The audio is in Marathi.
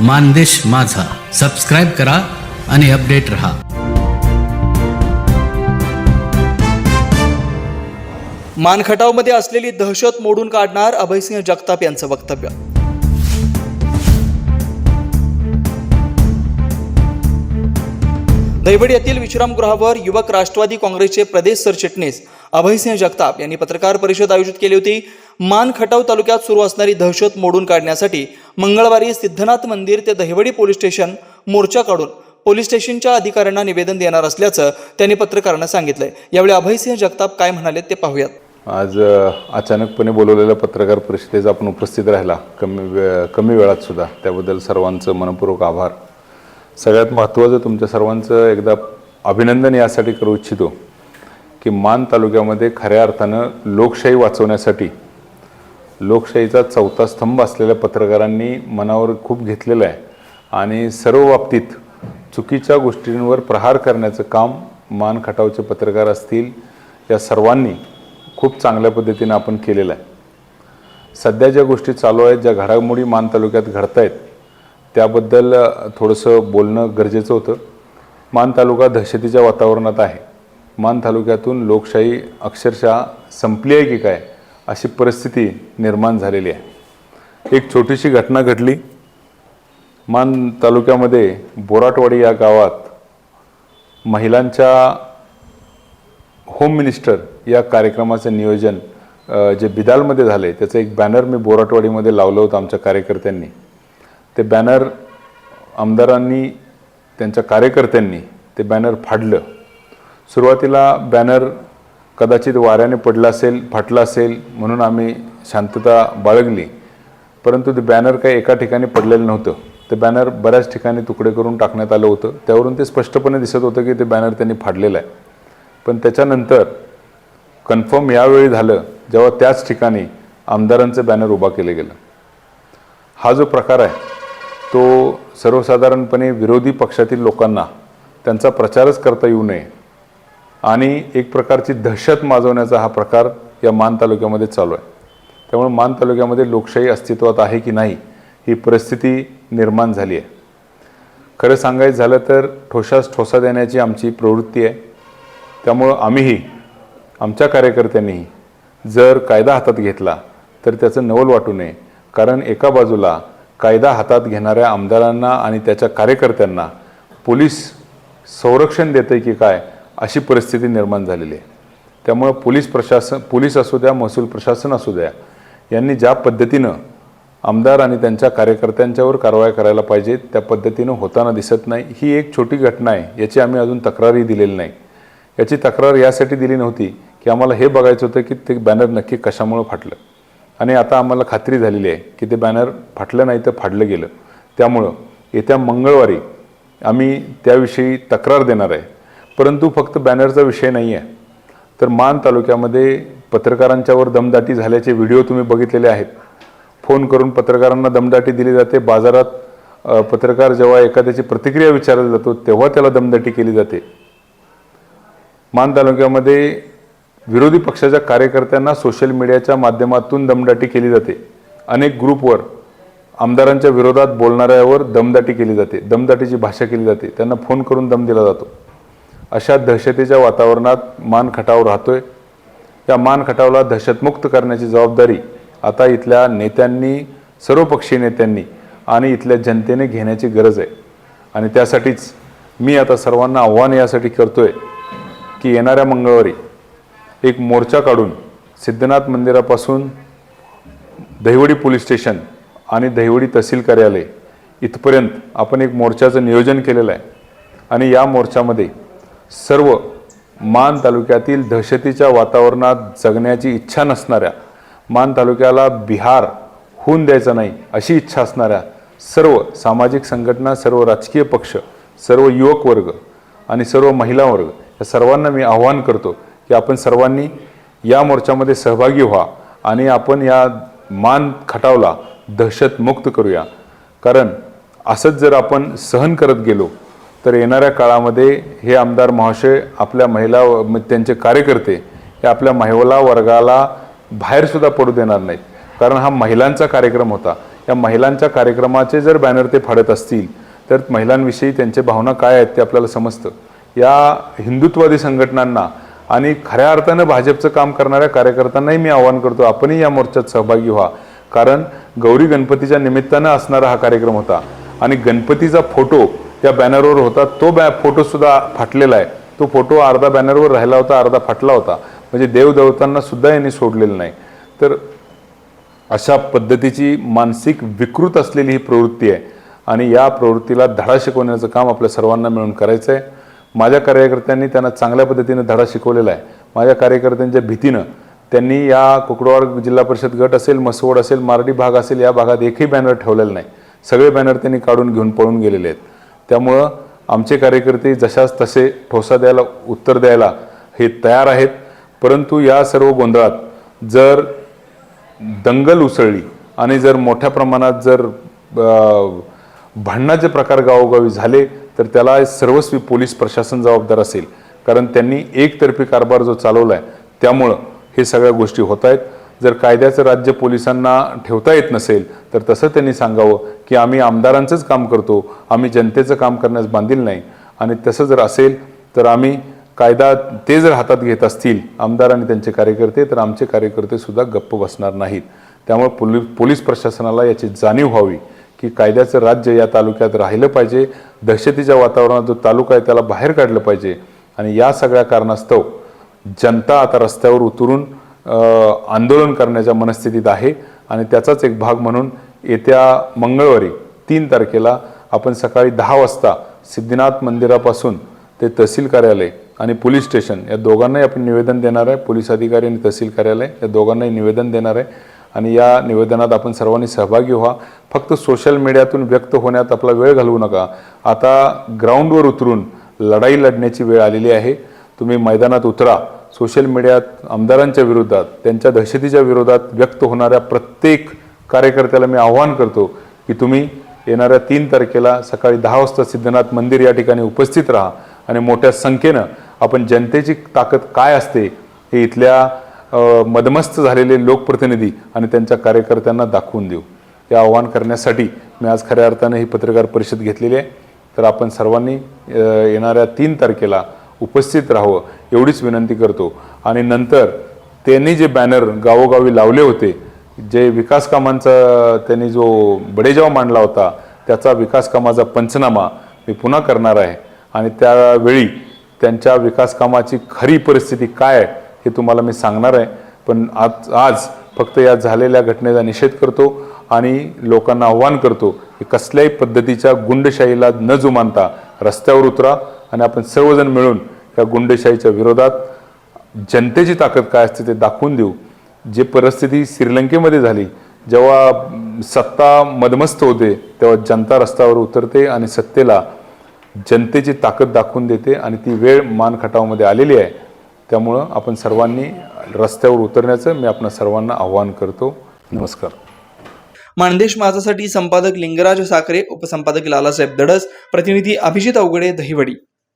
मानदेश माझा. सबस्क्राईब करा आणि अपडेट रहा. मानखटावमध्ये असलेली दहशत मोडून काढणार अभयसिंह जगताप यांचं वक्तव्य. दैवड येथील विश्रामगृहावर युवक राष्ट्रवादी काँग्रेसचे प्रदेश सरचिटणीस अभयसिंह जगताप यांनी पत्रकार परिषद आयोजित केली होती. मान खटाव तालुक्यात सुरू असणारी दहशत मोडून काढण्यासाठी मंगळवारी सिद्धनाथ मंदिर ते दहिवडी पोलीस स्टेशन मोर्चा काढून पोलीस स्टेशनच्या अधिकाऱ्यांना निवेदन देणार असल्याचं त्यांनी पत्रकारांना सांगितलंय. यावेळी अभयसिंह जगताप काय म्हणाले ते पाहूयात. आज अचानकपणे बोलवलेल्या पत्रकार परिषदेचा आपण उपस्थित राहिला. कमी वे कमी वेळात सुद्धा. त्याबद्दल सर्वांचं मनपूर्वक आभार. सगळ्यात महत्त्वाचं तुमच्या सर्वांचं एकदा अभिनंदन यासाठी करू इच्छितो की मान तालुक्यामध्ये खऱ्या अर्थानं लोकशाही वाचवण्यासाठी लोकशाहीचा चौथा स्तंभ असलेल्या पत्रकारांनी मनावर खूप घेतलेलं आहे. आणि सर्व बाबतीत चुकीच्या गोष्टींवर प्रहार करण्याचं काम मान खटावचे पत्रकार असतील या सर्वांनी खूप चांगल्या पद्धतीनं आपण केलेलं आहे. सध्या ज्या गोष्टी चालू आहेत ज्या घडामोडी मान तालुक्यात घडत आहेत त्याबद्दल थोडंसं बोलणं गरजेचं होतं. मान तालुका दहशतीच्या वातावरणात आहे. मान तालुक्यातून लोकशाही अक्षरशः संपली आहे की काय? अशी परिस्थिती निर्माण झालेली आहे. एक छोटीशी घटना घडली. मान तालुक्यामध्ये बोराटवाडी या गावात महिलांच्या होम मिनिस्टर या कार्यक्रमाचं नियोजन जे बिदालमध्ये झाले त्याचं एक बॅनर मी बोराटवाडीमध्ये लावलं होतं आमच्या कार्यकर्त्यांनी. ते बॅनर आमदारांनी त्यांच्या कार्यकर्त्यांनी ते बॅनर फाडलं. सुरुवातीला बॅनर कदाचित वाऱ्याने पडला असेल फाटला असेल म्हणून आम्ही शांतता बाळगली. परंतु ते बॅनर काही एका ठिकाणी पडलेलं नव्हतं. ते बॅनर बऱ्याच ठिकाणी तुकडे करून टाकण्यात आलं होतं. त्यावरून ते स्पष्टपणे दिसत होतं की ते बॅनर त्यांनी फाडलेलं आहे. पण त्याच्यानंतर कन्फर्म यावेळी झालं जेव्हा त्याच ठिकाणी आमदारांचं बॅनर उभा केलं गेलं. हा जो प्रकार आहे तो सर्वसाधारणपणे विरोधी पक्षातील लोकांना त्यांचा प्रचारच करता येऊ नये आणि एक प्रकारची दहशत माजवण्याचा हा प्रकार या मान तालुक्यामध्ये चालू आहे. त्यामुळे मान तालुक्यामध्ये लोकशाही अस्तित्वात आहे की नाही ही परिस्थिती निर्माण झाली आहे. खरं सांगायचं झालं तर ठोशास ठोसा देण्याची आमची प्रवृत्ती आहे. त्यामुळं आम्हीही आमच्या कार्यकर्त्यांनीही जर कायदा हातात घेतला तर त्याचं नवल वाटू नये. कारण एका बाजूला कायदा हातात घेणाऱ्या आमदारांना आणि त्याच्या कार्यकर्त्यांना पोलीस संरक्षण देतं की काय अशी परिस्थिती निर्माण झालेली आहे. त्यामुळं पोलीस प्रशासन पोलीस असू द्या महसूल प्रशासन असू द्या यांनी ज्या पद्धतीनं आमदार आणि त्यांच्या कार्यकर्त्यांच्यावर कारवाई करायला पाहिजे त्या पद्धतीनं होताना दिसत नाही. ही एक छोटी घटना आहे. याची आम्ही अजून तक्रारही दिलेली नाही. याची तक्रार यासाठी दिली नव्हती की आम्हाला हे बघायचं होतं की ते बॅनर नक्की कशामुळं फाटलं. आणि आता आम्हाला खात्री झालेली आहे की ते बॅनर फाटलं नाही तर फाडलं गेलं. त्यामुळं येत्या मंगळवारी आम्ही त्याविषयी तक्रार देणार आहे. परंतु फक्त बॅनरचा विषय नाही आहे तर मान तालुक्यामध्ये पत्रकारांच्यावर दमदाटी झाल्याचे व्हिडिओ तुम्ही बघितलेले आहेत. फोन करून पत्रकारांना दमदाटी दिली जाते. बाजारात पत्रकार जेव्हा एखाद्याची प्रतिक्रिया विचारला जातो तेव्हा त्याला दमदाटी केली जाते. मान तालुक्यामध्ये विरोधी पक्षाच्या कार्यकर्त्यांना सोशल मीडियाच्या माध्यमातून दमदाटी केली जाते. अनेक ग्रुपवर आमदारांच्या विरोधात बोलणाऱ्यावर दमदाटी केली जाते. दमदाटीची भाषा केली जाते. त्यांना फोन करून दम दिला जातो. अशा दहशतीच्या वातावरणात मानखटाव राहतोय. या मानखटावला दहशतमुक्त करण्याची जबाबदारी आता इथल्या नेत्यांनी सर्वपक्षीय नेत्यांनी आणि इथल्या जनतेने घेण्याची गरज आहे. आणि त्यासाठीच मी आता सर्वांना आव्हान यासाठी करतोय की येणाऱ्या मंगळवारी एक मोर्चा काढून सिद्धनाथ मंदिरापासून दहिवडी पोलीस स्टेशन आणि दहिवडी तहसील कार्यालय इथपर्यंत आपण एक मोर्चाचं नियोजन केलेलं आहे. आणि या मोर्चामध्ये सर्व मान तालुक्यातील दहशतीच्या वातावरणात जगण्याची इच्छा नसणाऱ्या मान तालुक्याला बिहार होऊन द्यायचा नाही अशी इच्छा असणाऱ्या सर्व सामाजिक संघटना सर्व राजकीय पक्ष सर्व युवक वर्ग आणि सर्व महिला वर्ग या सर्वांना मी आव्हान करतो की आपण सर्वांनी या मोर्चामध्ये सहभागी व्हा आणि आपण या मान खटावला दहशतमुक्त करूया. कारण असंच जर आपण सहन करत गेलो तर येणाऱ्या काळामध्ये हे आमदार महाशय आपल्या महिला त्यांचे कार्यकर्ते हे आपल्या महिला वर्गाला बाहेरसुद्धा पडू देणार नाहीत. कारण हा महिलांचा कार्यक्रम होता. या महिलांच्या कार्यक्रमाचे जर बॅनर ते फाडत असतील तर महिलांविषयी त्यांचे भावना काय आहेत ते आपल्याला समजतं. या हिंदुत्ववादी संघटनांना आणि खऱ्या अर्थानं भाजपचं काम करणाऱ्या कार्यकर्त्यांनाही मी आवाहन करतो आपणही या मोर्चात सहभागी व्हा. कारण गौरी गणपतीच्या निमित्तानं असणारा हा कार्यक्रम होता. आणि गणपतीचा फोटो त्या बॅनरवर होता. तो बॅ फोटोसुद्धा फाटलेला आहे. तो फोटो अर्धा बॅनरवर राहिला होता अर्धा फाटला होता. म्हणजे देवदेवतांना सुद्धा यांनी सोडलेलं नाही. तर अशा पद्धतीची मानसिक विकृत असलेली ही प्रवृत्ती आहे. आणि या प्रवृत्तीला धडा शिकवण्याचं काम आपल्या सर्वांना मिळून करायचं आहे. माझ्या कार्यकर्त्यांनी त्यांना चांगल्या पद्धतीनं धडा शिकवलेला आहे. माझ्या कार्यकर्त्यांच्या भीतीनं त्यांनी या कुकडवाड जिल्हा परिषद गट असेल मसवड असेल मारडी भाग असेल या भागात एकही बॅनर ठेवलेला नाही. सगळे बॅनर त्यांनी काढून घेऊन पळून गेलेले आहेत. त्यामुळं आमचे कार्यकर्ते जशाच तसे ठोसा द्यायला उत्तर द्यायला हे तयार आहेत. परंतु या सर्व गोंधळात जर दंगल उसळली आणि जर मोठ्या प्रमाणात जर भांडणाचे प्रकार गावोगावी झाले तर त्याला सर्वस्वी पोलीस प्रशासन जबाबदार असेल. कारण त्यांनी एकतर्फी कारभार जो चालवला आहे त्यामुळं हे सगळ्या गोष्टी होत आहेत. जर कायद्याचं राज्य पोलिसांना ठेवता येत नसेल तर तसं त्यांनी सांगावं की आम्ही आमदारांचंच काम करतो आम्ही जनतेचं काम करण्यास बांधील नाही. आणि तसं जर असेल तर आम्ही कायदा ते जर हातात घेत असतील आमदार आणि त्यांचे कार्यकर्ते तर आमचे कार्यकर्ते सुद्धा गप्प बसणार नाहीत. त्यामुळे पोलि पोलीस प्रशासनाला याची जाणीव व्हावी की कायद्याचं राज्य या तालुक्यात राहिलं पाहिजे दहशतीच्या वातावरणात जो तालुका आहे त्याला बाहेर काढलं पाहिजे. आणि या सगळ्या कारणास्तव जनता आता रस्त्यावर उतरून आंदोलन करण्याच्या मनस्थितीत आहे. आणि त्याचाच एक भाग म्हणून येत्या मंगळवारी तीन तारखेला आपण सकाळी दहा वाजता सिद्धनाथ मंदिरापासून ते तहसील कार्यालय आणि पोलीस स्टेशन या दोघांनाही आपण निवेदन देणार आहे. पोलीस अधिकारी आणि तहसील कार्यालय या दोघांनाही निवेदन देणार आहे. आणि या निवेदनात आपण सर्वांनी सहभागी व्हा. फक्त सोशल मीडियातून व्यक्त होण्यात आपला वेळ घालवू नका. आता ग्राउंडवर उतरून लढाई लढण्याची वेळ आलेली आहे. तुम्ही मैदानात उतरा. सोशल मीडियात आमदारांच्या विरोधात त्यांच्या दहशतीच्या विरोधात व्यक्त होणाऱ्या प्रत्येक कार्यकर्त्याला मी आव्हान करतो की तुम्ही येणाऱ्या तीन तारखेला सकाळी दहा वाजता सिद्धनाथ मंदिर या ठिकाणी उपस्थित राहा आणि मोठ्या संख्येनं आपण जनतेची ताकद काय असते हे इथल्या मदमस्त झालेले लोकप्रतिनिधी आणि त्यांच्या कार्यकर्त्यांना दाखवून देऊ. हे आवाहन करण्यासाठी मी आज खऱ्या अर्थानं ही पत्रकार परिषद घेतलेली आहे. तर आपण सर्वांनी येणाऱ्या तीन तारखेला उपस्थित राहावं एवढीच विनंती करतो. आणि नंतर त्यांनी जे बॅनर गावोगावी लावले होते जे विकास कामांचा त्यांनी जो बडेजाव मांडला होता त्याचा विकास कामाचा पंचनामा मी पुन्हा करणार आहे. आणि त्यावेळी त्यांच्या विकास कामाची खरी परिस्थिती काय आहे हे तुम्हाला मी सांगणार आहे. पण आज आज फक्त या झालेल्या घटनेचा निषेध करतो आणि लोकांना आव्हान करतो की कसल्याही पद्धतीच्या गुंडशाहीला न जुमानता रस्त्यावर उतरा आणि आपण सर्वजण मिळून या गुंडशाहीच्या विरोधात जनतेची ताकद काय असते ते दाखवून देऊ. जे परिस्थिती श्रीलंकेमध्ये झाली जेव्हा सत्ता मदमस्त होते तेव्हा जनता रस्त्यावर उतरते आणि सत्तेला जनतेची ताकद दाखवून देते आणि ती वेळ मानखटावामध्ये आलेली आहे. त्यामुळं आपण सर्वांनी रस्त्यावर उतरण्याचं मी आपणा सर्वांना आव्हान करतो. नमस्कार. मानदेश माझासाठी संपादक लिंगराज साखरे उपसंपादक लालासाहेब दडस प्रतिनिधी अभिजित अवघडे दहिवडी.